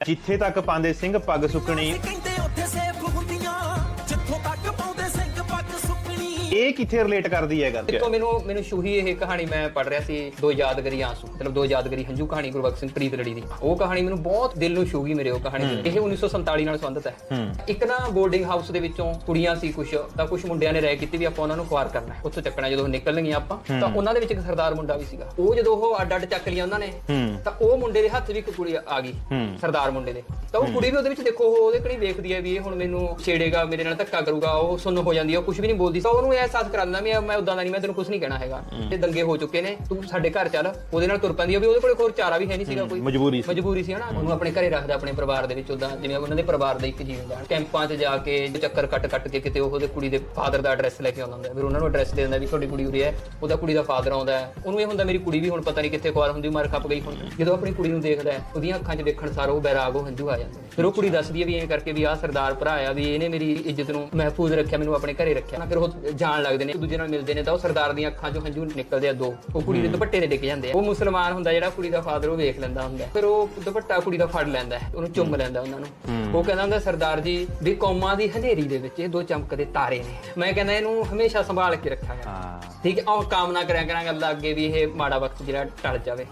ਜਿੱਥੇ ਤੱਕ ਪਾਉਂਦੇ ਸਿੰਘ ਪੱਗ ਸੁੱਕਣੀ ਇਹ ਕਿੱਥੇ ਰਿਲੇਟ ਕਰਦੀ ਹੈ ਗੱਲ? ਦੇਖੋ ਮੈਨੂੰ ਮੈਨੂੰ ਸ਼ੂਹੀ ਇਹ ਕਹਾਣੀ ਮੈਂ ਪੜ ਰਿਹਾ ਸੀ ਦੋ ਯਾਦਗਰੀ ਆਂਸੂ ਮਤਲਬ ਦੋ ਯਾਦਗਰੀ ਹੰਝੂ ਕਹਾਣੀ ਗੁਰਬਖਸ਼ ਸਿੰਘ ਪ੍ਰੀਤ ਲੜੀ ਦੀ। ਉਹ ਕਹਾਣੀ ਮੈਨੂੰ ਬਹੁਤ ਦਿਲ ਨੂੰ ਛੂਗੀ ਮੇਰੇ ਉਹ ਕਹਾਣੀ ਇਹ 1947 ਨਾਲ ਸੰਬੰਧਿਤ ਹੈ। ਇੱਕ ਨਾ ਬੋਰਡਿੰਗ ਹਾਊਸ ਦੇ ਵਿੱਚੋਂ ਕੁੜੀਆਂ ਸੀ ਕੁਝ ਤਾਂ ਕੁਝ ਮੁੰਡਿਆਂ ਨੇ ਰਾਇ ਕੀਤੀ ਵੀ ਆਪਾਂ ਉਹਨਾਂ ਨੂੰ ਖੁਆਰ ਕਰਨਾ ਹੈ। ਉੱਥੋਂ ਚੱਕਣਾ ਜਦੋਂ ਨਿਕਲਣਗੀਆਂ ਆਪਾਂ ਤਾਂ ਉਹਨਾਂ ਦੇ ਵਿੱਚ ਇੱਕ ਸਰਦਾਰ ਮੁੰਡਾ ਵੀ ਸੀਗਾ। ਉਹ ਜਦੋਂ ਉਹ ਅੱਡ ਅੱਡ ਚੱਕ ਲਿਆ ਉਹਨਾਂ ਨੇ ਤਾਂ ਉਹ ਮੁੰਡੇ ਦੇ ਹੱਥ ਵੀ ਇੱਕ ਕੁੜੀ ਆ ਗਈ ਸਰਦਾਰ ਮੁੰਡੇ ਦੇ। ਤਾਂ ਉਹ ਕੁੜੀ ਵੀ ਉਹਦੇ ਵਿੱਚ ਦੇਖੋ ਉਹ ਉਹਦੇ ਕਣੀ ਵੇਖਦੀ ਹੈ ਵੀ ਇਹ ਹੁਣ ਮੈਨੂੰ ਛੇੜੇਗਾ ਮੇਰੇ ਨਾਲ ਧੱਕਾ ਕਰੂਗਾ ਉਹ ਸੁੰਨ ਹੋ ਜਾਂਦੀ ਹੈ ਕੁਝ ਵੀ ਨਹੀਂ ਬੋਲਦੀ ਤਾਂ ਉਹਨੂੰ ਅਹਿਸਾਸ ਕਰਾਉਂਦਾ ਵੀ ਮੈਂ ਉਦਾਂ ਦਾ ਨਹੀਂ ਮੈਂ ਤੈਨੂੰ ਕੁਝ ਨਹੀਂ ਕਹਿਣਾ ਹੈਗਾ। ਤੇ ਦੰਗੇ ਹੋ ਚੁੱਕੇ ਨੇ ਤੂੰ ਸਾਡੇ ਘਰ ਚੱਲ ਉਹਦੇ ਨਾਲ ਤੁਰ ਪੈਂਦੀ ਆ ਵੀ ਉਹਦੇ ਕੋਲੇ ਹੋਰ ਚਾਰਾ ਵੀ ਹੈ ਨਹੀਂ ਸੀਗਾ ਕੋਈ। ਮਜਬੂਰੀ ਸੀ। ਮਜਬੂਰੀ ਸੀ ਹਨਾ ਉਹਨੂੰ ਆਪਣੇ ਘਰੇ ਰੱਖਦਾ ਆਪਣੇ ਪਰਿਵਾਰ ਦੇ ਵਿੱਚ ਉਦਾਂ ਜਿਵੇਂ ਉਹਨਾਂ ਦੇ ਪਰਿਵਾਰ ਦਾ ਇੱਕ ਜੀਵ ਹੁੰਦਾ ਕੈਂਪਾਂ 'ਚ ਜਾ ਕੇ ਚੱਕਰ ਕੱਟ ਕੱਟ ਕੇ ਕਿਤੇ ਉਹਦੇ ਕੁੜੀ ਦੇ ਫਾਦਰ ਦਾ ਐਡਰੈਸ ਲੈ ਕੇ ਆਉਂਦਾ ਹੁੰਦਾ। ਫਿਰ ਉਹਨਾਂ ਨੂੰ ਐਡਰੈਸ ਦੇ ਦਿੰਦਾ ਵੀ ਤੁਹਾਡੀ ਕੁੜੀ ਉਰੇ ਹੈ ਉਹਦਾ ਕੁੜੀ ਦਾ ਫਾਦਰ ਆਉਂਦਾ ਹੈ। ਉਹਨੂੰ ਇਹ ਹੁੰਦਾ ਮੇਰੀ ਕੁੜੀ ਵੀ ਹੁਣ ਪਤਾ ਨਹੀਂ ਕਿੱਥੇ ਖੁਆਰ ਹੁੰਦੀ ਮਰ ਖੱਪ ਗਈ ਹੁਣ। ਜਦੋਂ ਆਪਣੀ ਕੁੜੀ ਨੂੰ ਦੇਖਦਾ ਹੈ ਉਹਦੀਆਂ ਅੱਖਾਂ 'ਚ ਦੇਖਣ ਸਾਰ ਉਹ ਬੈਰਾਗ ਉਹ ਹੰਝੂ ਆ ਜਾਂਦੇ ਫਿਰ ਉਹ ਕੁੜੀ ਦੱਸਦੀ ਹੈ ਵੀ ਐਂ ਕਰਕੇ ਵੀ ਆਹ ਸਰਦਾਰ ਭਰਾ ਆ ਵੀ ਇਹਨੇ ਮੇਰੀ ਇੱਜ਼ਤ ਨੂੰ ਮਹਿਫੂਜ਼ ਰੱਖਿਆ ਮੈਨੂੰ ਆਪਣੇ ਘਰੇ ਰੱਖਿਆ। ਫਿਰ ਉਹ ਜਾਣ ਲੱਗਦੇ ਨੇ ਇੱਕ ਦੂਜੇ ਨਾਲ ਮਿਲਦੇ ਨੇ ਤਾਂ ਉਹ ਸਰਦਾਰ ਦੀਆਂ ਅੱਖਾਂ 'ਚੋਂ ਹੰਝੂ ਨਿਕਲਦੇ ਆ ਦੋ। ਉਹ ਕੁੜੀ ਦੇ ਦੁਪੱਟੇ ਦੇ ਡਿੱਗ ਜਾਂਦੇ ਆ। ਉਹ ਮੁਸਲਮਾਨ ਹੁੰਦਾ ਜਿਹੜਾ ਕੁੜੀ ਦਾ ਫਾਦਰ ਉਹ ਵੇਖ ਲੈਂਦਾ ਹੁੰਦਾ। ਫਿਰ ਉਹ ਦੁਪੱਟਾ ਕੁੜੀ ਦਾ ਫੜ ਲੈਂਦਾ ਹੈ, ਉਹਨੂੰ ਚੁੰਮ ਲੈਂਦਾ ਉਹਨਾਂ ਨੂੰ। ਉਹ ਕਹਿੰਦਾ ਹੁੰਦਾ ਸਰਦਾਰ ਜੀ ਵੀ ਕੌਮਾਂ ਦੀ ਹਨੇਰੀ ਦੇ ਵਿੱਚ ਇਹ ਦੋ ਚਮਕਦੇ ਤਾਰੇ ਨੇ। ਮੈਂ ਕਹਿੰਦਾ ਇਹਨੂੰ ਹਮੇਸ਼ਾ ਸੰਭਾਲ ਕੇ ਰੱਖਾਂਗਾ ਠੀਕ ਹੈ ਉਹ ਕਾਮਨਾ ਕਰਿਆ ਕਰਾਂਗੇ ਅੱਲਾ ਅੱਗੇ ਵੀ ਇਹ ਮਾੜਾ ਵਕਤ ਜਿਹੜਾ ਟਲ ਜਾਵੇ।